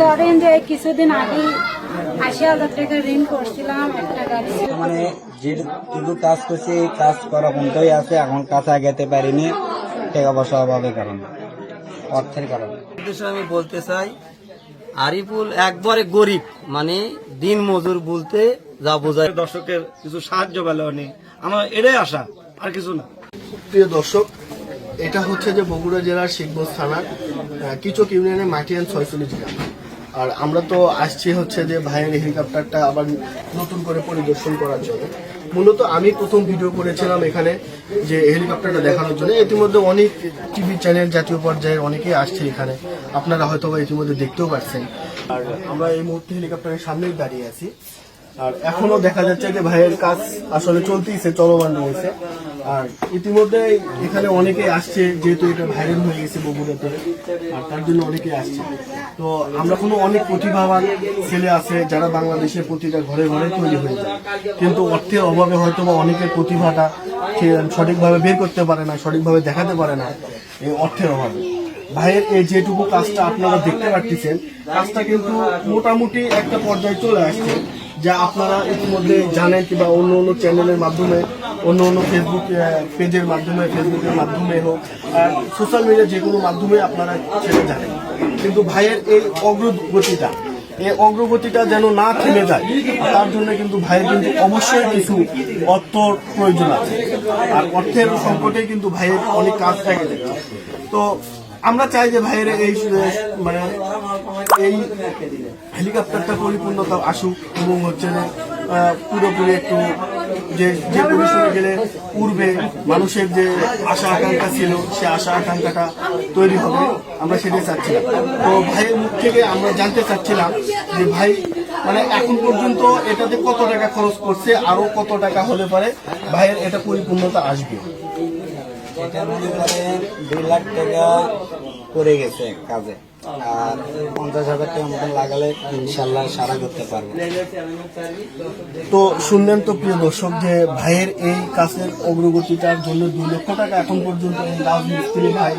ধরেন যে কিছুদিন আগে আশি হাজার টাকা ঋণ করছিলাম একটা গাড়ি মানে যেটুকু কাজ করছি এই কাজ করা পর্যন্তই আছে এখন কাছে আগাতে পারিনি টাকা পয়সা অভাবের কারণে অর্থের কারণে। উদ্দেশ্য আমি বলতে চাই আরিফুল একবারে গরিব মানে দিন মজুর বলতে যা বোঝায়। দর্শকের কিছু সাহায্য পেলে অনেক আমার এটাই আশা আর কিছু না। প্রিয় দর্শক এটা হচ্ছে যে বগুড়া জেলার শিখগঞ্জ থানার আহ, কিচক ইউনিয়নের মাটিয়ান ছয়চল্লিশ গ্রাম। আর আমরা তো আসছি হচ্ছে যে ভাইয়ের হেলিকপ্টারটা আবার নতুন করে পরিদর্শন করার জন্য। মূলত আমি প্রথম ভিডিও করেছিলাম এখানে যে হেলিকপ্টারটা দেখানোর জন্য। ইতিমধ্যে অনেক টিভি চ্যানেল জাতীয় পর্যায়ের অনেকেই আসছে এখানে। আপনারা হয়তো ইতিমধ্যে দেখতেও পাচ্ছেন আর আমরা এই মুহূর্তে হেলিকপ্টারের সামনেই দাঁড়িয়ে আছি। আর এখনও দেখা যাচ্ছে যে ভাইয়ের কাজ আসলে চলতেইছে, চলমান রয়েছে। আর ইতিমধ্যে এখানে অনেকে আসছে, যেহেতু এটা ভাইরাল হয়ে গেছে বগুড়াতে আর তার জন্য অনেকে আসছে। তো আমরা কোনো অনেক প্রতিভাবান ছেলে আছে যারা বাংলাদেশে প্রতিটা ঘরে ঘরে তৈরি হয়ে যায়। কিন্তু অর্থের অভাবে হয়তো বা অনেকের প্রতিভাটা সঠিকভাবে বের করতে পারে না, সঠিকভাবে দেখাতে পারে না এই অর্থের অভাবে। ভাইয়ের এই যেটুকু কাজটা আপনারা দেখতে পাচ্ছেন কাজটা কিন্তু মোটামুটি একটা পর্যায়ে চলে আসছে। যা আপনারা ইতিমধ্যে জানেন কিংবা অন্য অন্য চ্যানেলের মাধ্যমে, অন্য অন্য ফেসবুক পেজের মাধ্যমে ফেসবুকের মাধ্যমে হোক সোশ্যাল মিডিয়া যে কোনো মাধ্যমে আপনারা সেটা জানেন। কিন্তু ভাইয়ের এই অগ্রগতিটা এই অগ্রগতিটা যেন না থেমে যায়, তার জন্য কিন্তু ভাইয়ের কিন্তু অবশ্যই কিছু অর্থ প্রয়োজন আছে। আর অর্থের সংকটে কিন্তু ভাইয়ের অনেক কাজ থাকে। তো আমরা চাই যে ভাইয়ের এই মানে এই হেলিকপ্টারটা পরিপূর্ণতা আসুক এবং হচ্ছে আহ, পুরোপুরি একটু যে যে পরিসরে গেলে পূর্বে মানুষের যে আশা আকাঙ্ক্ষা ছিল সে আশা আকাঙ্ক্ষাটা তৈরি হবে আমরা সেটাই চাচ্ছিলাম। তো ভাইয়ের মুখ থেকে আমরা জানতে চাচ্ছিলাম যে ভাই মানে এখন পর্যন্ত এটাতে কত টাকা খরচ করছে আরও কত টাকা হলে পারে ভাইয়ের এটা পরিপূর্ণতা আসবে? এটা মনে করেন দুই লাখ টাকা পড়ে গেছে কাজে। আর পঞ্চাশ হাজার টাকা মতন লাগালে ইনশাল্লাহ সারা করতে পারব। তো শুনলেন তো প্রিয় দর্শক যে ভাইয়ের এই কাজের অগ্রগতিটার জন্য দুই লক্ষ টাকা এখন পর্যন্ত এই রাজমিস্ত্রি ভাই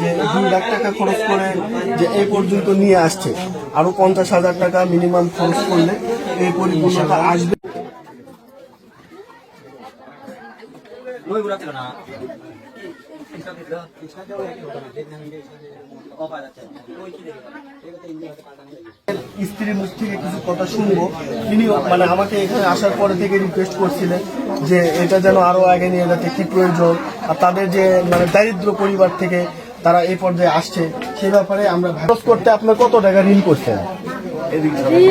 যে দুই লাখ টাকা খরচ করে যে এই পর্যন্ত নিয়ে আসছে। আরও পঞ্চাশ হাজার টাকা মিনিমাম খরচ করলে এই পরিপূর্ণতা আসবে। স্ত্রীর মুখ থেকে কিছু কথা শুনব। তিনি মানে আমাকে এখানে আসার পরে থেকে রিকোয়েস্ট করছিলেন যে এটা যেন আরও আগে নিয়ে যাতে কি প্রয়োজন। আর তাদের যে মানে দারিদ্র পরিবার থেকে তারা এই পর্যায়ে আসছে সে ব্যাপারে আমরা খরচ করতে আপনার কত টাকা ঋণ করছেন?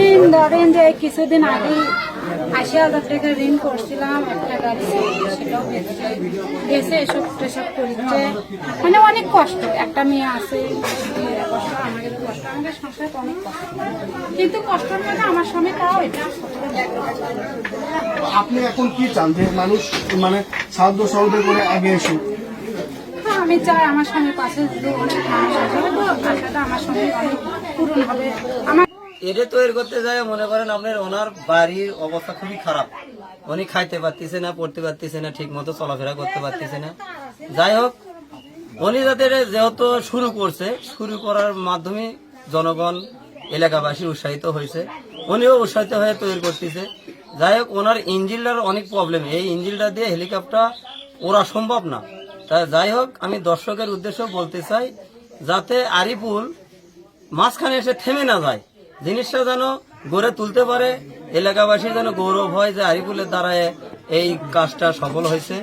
ঋণ ধরেন যে কিছুদিন আগে আশি হাজার টাকা ঋণ করছিলাম একটা গাড়ি সেটাও বেঁচে এসব টেসব করছে মানে অনেক কষ্ট একটা মেয়ে আছে কষ্ট আমাদের কষ্ট আমাদের সংসারে অনেক কষ্ট। কিন্তু কষ্টের মধ্যে আমার স্বামী তাও এটা আপনি এখন কি চান যে মানুষ মানে সাহায্য সহযোগ করে আগে এসুক হ্যাঁ, আমি চাই আমার স্বামীর পাশে অনেক মানুষ আছে আশাটা আমার সঙ্গে অনেক পূরণ হবে। আমার এটা তৈরি করতে যায়, মনে করেন আপনার ওনার বাড়ির অবস্থা খুবই খারাপ। উনি খাইতে পারতেছে না, পড়তে পারতেছে না ঠিক মতো চলাফেরা করতে পারতেছে না। যাই হোক, উনি যাতে যেহেতু শুরু করছে, শুরু করার মাধ্যমে জনগণ, এলাকাবাসী উৎসাহিত হয়েছে। উনিও উৎসাহিত হয়ে তৈরি করতেছে। যাই হোক, ওনার ইঞ্জিনটার অনেক প্রবলেম এই ইঞ্জিনটা দিয়ে হেলিকপ্টার ওরা সম্ভব না। তাই যাই হোক, আমি দর্শকের উদ্দেশ্য বলতে চাই, যাতে আরিফুল মাঝখানে এসে থেমে না যায়। জিনিসটা যেন গড়ে তুলতে পারে এলাকাবাসী যেন গৌরব হয় যে আরিফুলের দ্বারা এই কাজটা সফল হয়েছে।